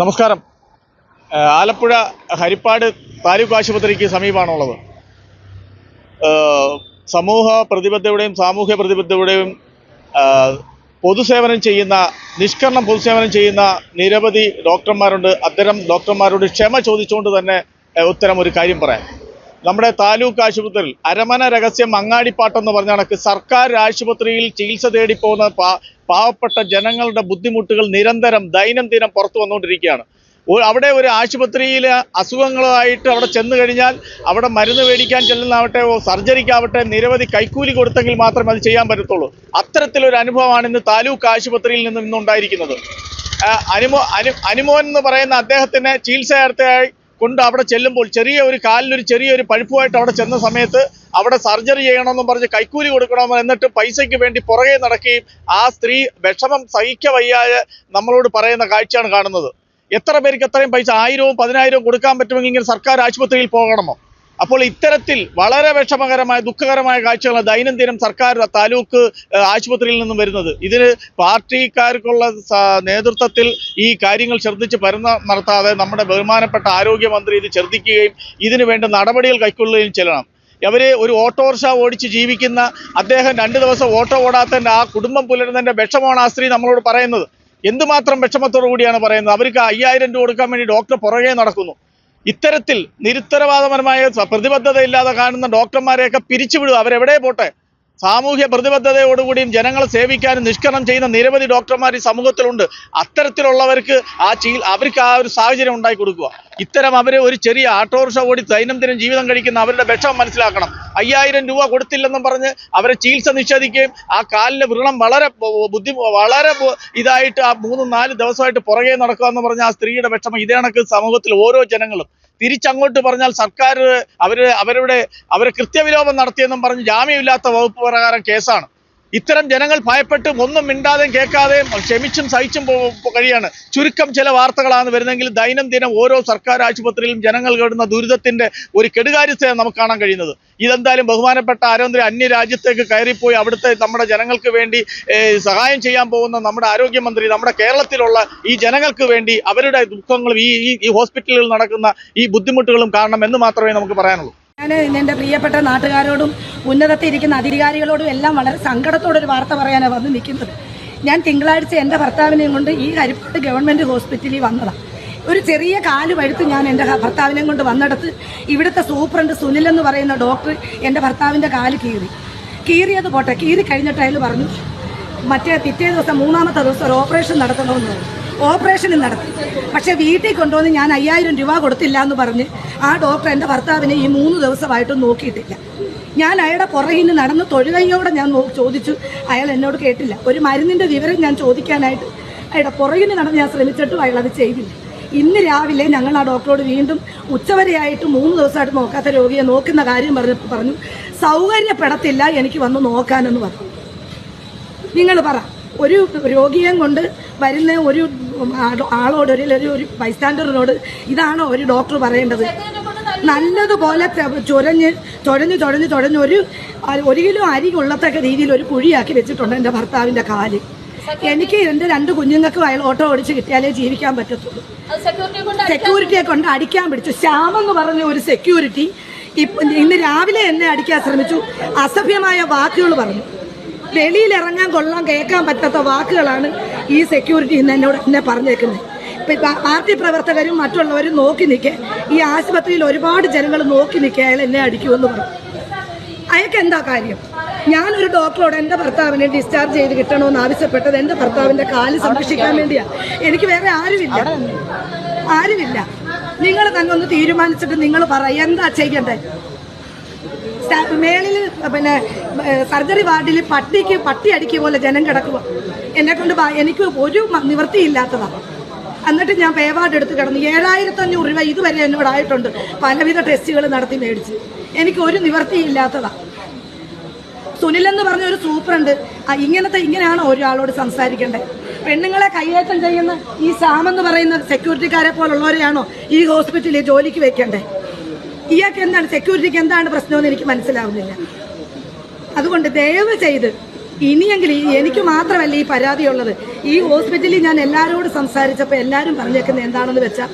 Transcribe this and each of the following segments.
നമസ്കാരം. ആലപ്പുഴ ഹരിപ്പാട് താലൂക്ക് ആശുപത്രിക്ക് സമീപമാണുള്ളത്. സമൂഹ പ്രതിബദ്ധതയുടെയും സാമൂഹ്യ പ്രതിബദ്ധതയുടെയും പൊതുസേവനം ചെയ്യുന്ന നിഷ്കരണം പൊതുസേവനം ചെയ്യുന്ന നിരവധി ഡോക്ടർമാരുണ്ട്. അത്തരം ഡോക്ടർമാരോട് ക്ഷമ ചോദിച്ചുകൊണ്ട് തന്നെ ഉത്തരം ഒരു കാര്യം പറയാം. നമ്മുടെ താലൂക്ക് ആശുപത്രിയിൽ അരമന രഹസ്യം അങ്ങാടിപ്പാട്ടെന്ന് പറഞ്ഞ കണക്ക് സർക്കാർ ആശുപത്രിയിൽ ചികിത്സ തേടി പോകുന്ന പാവപ്പെട്ട ജനങ്ങളുടെ ബുദ്ധിമുട്ടുകൾ നിരന്തരം ദൈനംദിനം പുറത്തു വന്നുകൊണ്ടിരിക്കുകയാണ്. അവിടെ ഒരു ആശുപത്രിയിൽ അസുഖങ്ങളായിട്ട് അവിടെ ചെന്ന് കഴിഞ്ഞാൽ അവിടെ മരുന്ന് മേടിക്കാൻ ചെല്ലുന്നാവട്ടെ സർജറിക്കാവട്ടെ നിരവധി കൈക്കൂലി കൊടുത്തെങ്കിൽ മാത്രമേ അത് ചെയ്യാൻ പറ്റത്തുള്ളൂ. അത്തരത്തിലൊരു അനുഭവമാണ് ഇന്ന് താലൂക്ക് ആശുപത്രിയിൽ നിന്നും ഇന്നുണ്ടായിരിക്കുന്നത്. അനുമോ അനു അനുമോൻ എന്ന് പറയുന്ന അദ്ദേഹത്തിന് ചികിത്സയാർത്ഥിയായി കൊണ്ട് അവിടെ ചെല്ലുമ്പോൾ ചെറിയ ഒരു കാലിലൊരു ചെറിയൊരു പഴുപ്പുമായിട്ട് അവിടെ ചെന്ന സമയത്ത് അവിടെ സർജറി ചെയ്യണമെന്നും പറഞ്ഞ് കൈക്കൂലി കൊടുക്കണമെന്ന് എന്നിട്ട് പൈസയ്ക്ക് വേണ്ടി പുറകെ നടക്കുകയും ആ സ്ത്രീ വിഷമം സഹിക്ക വയ്യാതെ നമ്മളോട് പറയുന്ന കാഴ്ചയാണ് കാണുന്നത്. എത്ര പേർക്ക് എത്രയും പൈസ ആയിരവും പതിനായിരവും കൊടുക്കാൻ പറ്റുമെങ്കിൽ ഇങ്ങനെ സർക്കാർ ആശുപത്രിയിൽ പോകണമോ? അപ്പോൾ ഇത്തരത്തിൽ വളരെ വിഷമകരമായ ദുഃഖകരമായ കാഴ്ചകളാണ് ദൈനംദിനം സർക്കാർ താലൂക്ക് ആശുപത്രിയിൽ നിന്നും വരുന്നത്. ഇതിന് പാർട്ടിക്കാർക്കുള്ള നേതൃത്വത്തിൽ ഈ കാര്യങ്ങൾ ശ്രദ്ധിച്ച് പരുന്ന നടത്താതെ നമ്മുടെ ബഹുമാനപ്പെട്ട ആരോഗ്യമന്ത്രി ഇത് ശ്രദ്ധിക്കുകയും ഇതിനു വേണ്ട നടപടികൾ കൈക്കൊള്ളുകയും ചെയ്യണം അവർ ഒരു ഓട്ടോറിക്ഷ ഓടിച്ച് ജീവിക്കുന്ന അദ്ദേഹം രണ്ട് ദിവസം ഓട്ടോ ഓടാത്തതിന്റെ ആ കുടുംബം പുലരുന്നതിന്റെ വിഷമമാണ് ആ സ്ത്രീ നമ്മളോട് പറയുന്നത്. എന്തുമാത്രം വിഷമത്തോടു കൂടിയാണ് പറയുന്നത്? അവർക്ക് അയ്യായിരം രൂപ കൊടുക്കാൻ വേണ്ടി ഡോക്ടർ പുറകെ നടക്കുന്നു. ഇത്തരത്തിൽ നിരുത്തരവാദപരമായ പ്രതിബദ്ധതയില്ലാതെ കാണുന്ന ഡോക്ടർമാരെയൊക്കെ പിരിച്ചുവിടുക അവരെവിടെ പോട്ടെ? സാമൂഹ്യ പ്രതിബദ്ധതയോടുകൂടിയും ജനങ്ങളെ സേവിക്കാനും നിഷ്കരണം ചെയ്യുന്ന നിരവധി ഡോക്ടർമാർ ഈ സമൂഹത്തിലുണ്ട്. അത്തരത്തിലുള്ളവർക്ക് ആ ചികി അവർക്ക് ആ ഒരു സാഹചര്യം ഉണ്ടാക്കി കൊടുക്കുക. ഇത്തരം അവരെ ഒരു ചെറിയ ഓട്ടോറിക്ഷ ഓടി ദൈനംദിനം ജീവിതം കഴിക്കുന്ന അവരുടെ വിഷമം മനസ്സിലാക്കണം. അയ്യായിരം രൂപ കൊടുത്തില്ലെന്നും പറഞ്ഞ് അവരെ ചികിത്സ നിഷേധിക്കുകയും ആ കാലിലെ വ്രണം വളരെ ബുദ്ധി വളരെ ഇതായിട്ട് ആ മൂന്ന് നാല് ദിവസമായിട്ട് പുറകെ നടക്കുക എന്ന് പറഞ്ഞ ആ സ്ത്രീയുടെ വിഷമം ഇതേ കണക്ക് സമൂഹത്തിൽ ഓരോ ജനങ്ങളും. തിരിച്ചങ്ങോട്ട് പറഞ്ഞാൽ സർക്കാർ അവർ അവരുടെ അവരെ കൃത്യവിലോപം നടത്തിയെന്നും പറഞ്ഞ് ജാമ്യമില്ലാത്ത വകുപ്പ് പ്രകാരം കേസാണ്. ഇത്തരം ജനങ്ങൾ ഭയപ്പെട്ട് ഒന്നും മിണ്ടാതെയും കേൾക്കാതെയും ക്ഷമിച്ചും സഹിച്ചും കഴിയാണ്. ചുരുക്കം ചില വാർത്തകളാണ് വരുന്നതെങ്കിൽ ദൈനംദിനം ഓരോ സർക്കാർ ആശുപത്രിയിലും ജനങ്ങൾ കേടുന്ന ദുരിതത്തിന്റെ ഒരു കെടുകാര്യസ്ഥയാണ് നമുക്ക് കാണാൻ കഴിയുന്നത്. ഇതെന്തായാലും ബഹുമാനപ്പെട്ട ആരോഗ്യ അന്യ രാജ്യത്തേക്ക് കയറിപ്പോയി അവിടുത്തെ നമ്മുടെ ജനങ്ങൾക്ക് വേണ്ടി സഹായം ചെയ്യാൻ പോകുന്ന നമ്മുടെ ആരോഗ്യമന്ത്രി നമ്മുടെ കേരളത്തിലുള്ള ഈ ജനങ്ങൾക്ക് വേണ്ടി അവരുടെ ദുഃഖങ്ങളും ഈ- ഈ ഹോസ്പിറ്റലുകളിൽ നടക്കുന്ന ഈ ബുദ്ധിമുട്ടുകളും കാരണം എന്ന് മാത്രമേ നമുക്ക് പറയാനുള്ളൂ. ഞാൻ എന്റെ പ്രിയപ്പെട്ട നാട്ടുകാരോടും ഉന്നതത്തിൽ ഇരിക്കുന്ന അധികാരികളോടും എല്ലാം വളരെ സങ്കടത്തോടെ ഒരു വാർത്ത പറയാനാണ് വന്ന് നിൽക്കുന്നത്. ഞാൻ തിങ്കളാഴ്ച എന്റെ ഭർത്താവിനെയും കൊണ്ട് ഈ ഹരിപ്പാട് ഗവൺമെന്റ് ഹോസ്പിറ്റലിൽ വന്നതാണ് ഒരു ചെറിയ കാൽ വഴുത്ത് ഞാൻ എന്റെ ഭർത്താവിനെ കൊണ്ട് വന്നിടത്ത് ഇവിടുത്തെ സൂപ്രണ്ട് സുനിൽ എന്ന് പറയുന്ന ഡോക്ടർ എന്റെ ഭർത്താവിന്റെ കാൽ കീറി. കീറിയത് പോട്ടെ കീറി കഴിഞ്ഞിട്ട് അയാൾ പറഞ്ഞു മറ്റേ പിറ്റേ ദിവസം മൂന്നാമത്തെ ദിവസം ഒരു ഓപ്പറേഷൻ നടത്തണമെന്ന് പറഞ്ഞു. ഓപ്പറേഷനും നടത്തി. പക്ഷെ വീട്ടിൽ കൊണ്ടുവന്ന് ഞാൻ അയ്യായിരം രൂപ കൊടുത്തില്ല എന്ന് പറഞ്ഞ് ആ ഡോക്ടർ എന്റെ ഭർത്താവിനെ ഈ മൂന്ന് ദിവസമായിട്ടും നോക്കിയിട്ടില്ല. ഞാൻ അയാളുടെ പുറകിൽ നിന്ന് നടന്ന് തൊഴുകയോടെ ഞാൻ ചോദിച്ചു. അയാൾ എന്നോട് കേട്ടില്ല. ഒരു മരുന്നിന്റെ വിവരം ഞാൻ ചോദിക്കാനായിട്ട് അയാളുടെ പുറകിൽ നടന്ന് ഞാൻ ശ്രമിച്ചിട്ടും അയാൾ അത് ചെയ്തില്ല. ഇന്ന് രാവിലെ ഞങ്ങൾ ആ ഡോക്ടറോട് വീണ്ടും ഉച്ചവരെയായിട്ട് മൂന്ന് ദിവസമായിട്ട് നോക്കാത്ത രോഗിയെ നോക്കുന്ന കാര്യം പറഞ്ഞപ്പോൾ പറഞ്ഞു. സൗകര്യപ്പെടത്തില്ല എനിക്ക് വന്ന് നോക്കാനെന്ന് പറഞ്ഞു. നിങ്ങൾ പറ. ഒരു രോഗിയെ കൊണ്ട് വരുന്ന ഒരു ആളോ- ആളോട് ഒരു ഒരു ബൈസ്റ്റാൻഡറിനോട് ഇതാണോ ഒരു ഡോക്ടർ പറയേണ്ടത്? നല്ലതുപോലെ ചുരഞ്ഞ് ചൊരഞ്ഞ് ചൊരഞ്ഞ് ചൊരഞ്ഞ് ഒരു ഒരു കിലോ അരി കൊള്ളത്തക്ക രീതിയിൽ ഒരു കുഴിയാക്കി വെച്ചിട്ടുണ്ട് എന്റെ ഭർത്താവിന്റെ കാൽ എനിക്ക് എന്റെ രണ്ട് കുഞ്ഞുങ്ങൾക്കും അയാൾ ഓട്ടോ ഓടിച്ച് കിട്ടിയാലേ ജീവിക്കാൻ പറ്റത്തുള്ളൂ. സെക്യൂരിറ്റിയെ കൊണ്ട് അടിക്കാൻ പിടിച്ചു. ശ്യാമെന്ന് പറഞ്ഞ ഒരു സെക്യൂരിറ്റി ഇപ്പം ഇന്ന് രാവിലെ എന്നെ അടിക്കാൻ ശ്രമിച്ചു. അസഭ്യമായ വാക്കുകൾ പറഞ്ഞു. വെളിയിൽ ഇറങ്ങാൻ കൊള്ളാൻ കേൾക്കാൻ പറ്റാത്ത വാക്കുകളാണ് ഈ സെക്യൂരിറ്റി ഇന്ന് എന്നോട് എന്നെ പറഞ്ഞേക്കുന്നത്. ഇപ്പം പാർട്ടി പ്രവർത്തകരും മറ്റുള്ളവരും നോക്കി നിൽക്കെ. ഈ ആശുപത്രിയിൽ ഒരുപാട് ജനങ്ങൾ നോക്കി നിൽക്കുക അയാൾ എന്നെ അടിക്കുമെന്ന് പറഞ്ഞു. അയാൾക്ക് എന്താ കാര്യം? ഞാനൊരു ഡോക്ടറോട് എന്റെ ഭർത്താവിനെ ഡിസ്ചാർജ് ചെയ്ത് കിട്ടണമെന്ന് ആവശ്യപ്പെട്ടത് എന്റെ ഭർത്താവിന്റെ കാൽ സംരക്ഷിക്കാൻ വേണ്ടിയാണ് എനിക്ക് വേറെ ആരുമില്ല. ആരുമില്ല. നിങ്ങൾ തന്നെ ഒന്ന് തീരുമാനിച്ചിട്ട് നിങ്ങൾ പറ എന്താ ചെയ്യണ്ടേ സ്റ്റാ- മേളിൽ പിന്നെ സർജറി വാർഡിൽ പട്ടിക്ക് പട്ടി അടിക്കുക പോലെ ജനം കിടക്കുക. എന്നെ കൊണ്ട് എനിക്ക് ഒരു നിവൃത്തിയില്ലാത്തതാണ് എന്നിട്ട് ഞാൻ പേവാർഡ് എടുത്ത് കിടന്നു ഏഴായിരത്തി അഞ്ഞൂറ് രൂപ ഇതുവരെ എന്നോട് ആയിട്ടുണ്ട്. പലവിധ ടെസ്റ്റുകൾ നടത്തി മേടിച്ച്. എനിക്ക് ഒരു നിവൃത്തിയില്ലാത്തതാണ് സുനിൽ എന്ന് പറഞ്ഞ ഒരു സൂപ്പറുണ്ട് ആ ഇങ്ങനത്തെ ഇങ്ങനെയാണ് ഒരാളോട് സംസാരിക്കേണ്ടത്. പെണ്ണുങ്ങളെ കൈയേറ്റം ചെയ്യുന്ന ഈ സാമെന്ന് പറയുന്ന സെക്യൂരിറ്റിക്കാരെ പോലുള്ളവരെയാണോ ഈ ഹോസ്പിറ്റലിൽ ജോലിക്ക് വെക്കേണ്ടത്? ഇയാൾക്ക് എന്താണ് സെക്യൂരിറ്റിക്ക് എന്താണ് പ്രശ്നമെന്ന് എനിക്ക് മനസ്സിലാവുന്നില്ല. അതുകൊണ്ട് ദയവ് ചെയ്ത് ഇനിയെങ്കിലും എനിക്ക് മാത്രമല്ല ഈ പരാതിയുള്ളത്. ഈ ഹോസ്പിറ്റലിൽ ഞാൻ എല്ലാവരോടും സംസാരിച്ചപ്പോൾ എല്ലാവരും പറഞ്ഞേക്കുന്നത് എന്താണെന്ന് വെച്ചാൽ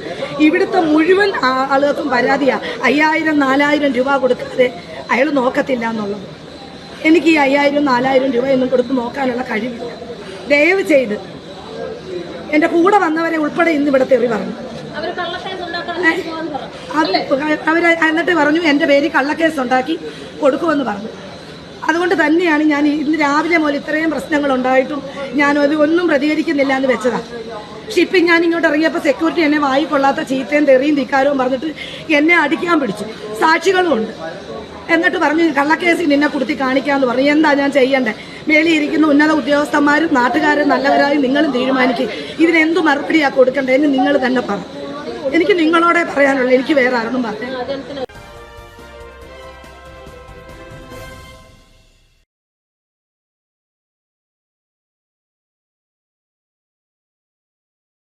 ഇവിടുത്തെ മുഴുവൻ ആളുകൾക്കും പരാതിയാണ് അയ്യായിരം നാലായിരം രൂപ കൊടുക്കാതെ അയാൾ നോക്കത്തില്ല എന്നുള്ളത്. എനിക്ക് ഈ അയ്യായിരം നാലായിരം രൂപയൊന്നും കൊടുത്ത് നോക്കാനുള്ള കഴിവില്ല. ദയവ് ചെയ്ത് എന്റെ കൂടെ വന്നവരെ ഉൾപ്പെടെ ഇന്ന് ഇവിടെ തെറി പറഞ്ഞു. കള്ളക്കേസ് അവർ എന്നിട്ട് പറഞ്ഞു എന്റെ പേര് കള്ളക്കേസ് ഉണ്ടാക്കി കൊടുക്കുമെന്ന് പറഞ്ഞു. അതുകൊണ്ട് തന്നെയാണ് ഞാൻ ഇന്ന് രാവിലെ മുതൽ ഇത്രയും പ്രശ്നങ്ങൾ ഉണ്ടായിട്ടും ഞാൻ അത് ഒന്നും പ്രതികരിക്കുന്നില്ല എന്ന് വെച്ചതാണ് പക്ഷെ ഇപ്പം ഞാൻ ഇങ്ങോട്ട് ഇറങ്ങിയപ്പോൾ സെക്യൂരിറ്റി എന്നെ വായി കൊള്ളാത്ത ചീത്തയും തെറിയും ധിക്കാരവും പറഞ്ഞിട്ട് എന്നെ അടിക്കാൻ പിടിച്ചു. സാക്ഷികളും ഉണ്ട്. എന്നിട്ട് പറഞ്ഞു കള്ളക്കേസിൽ നിന്നെ കുടുത്തി കാണിക്കാമെന്ന് പറഞ്ഞു. എന്താ ഞാൻ ചെയ്യണ്ടേ? മേളിയിരിക്കുന്ന ഉന്നത ഉദ്യോഗസ്ഥന്മാരും നാട്ടുകാരും നല്ലവരായി നിങ്ങളും തീരുമാനിക്കും. ഇതിനെന്തു മറുപടിയാണ് കൊടുക്കേണ്ടതെന്ന് നിങ്ങൾ തന്നെ പറ. എനിക്ക് നിങ്ങളോടെ പറയാനുള്ളൂ. എനിക്ക് വേറെ ആരൊന്നും അതിന്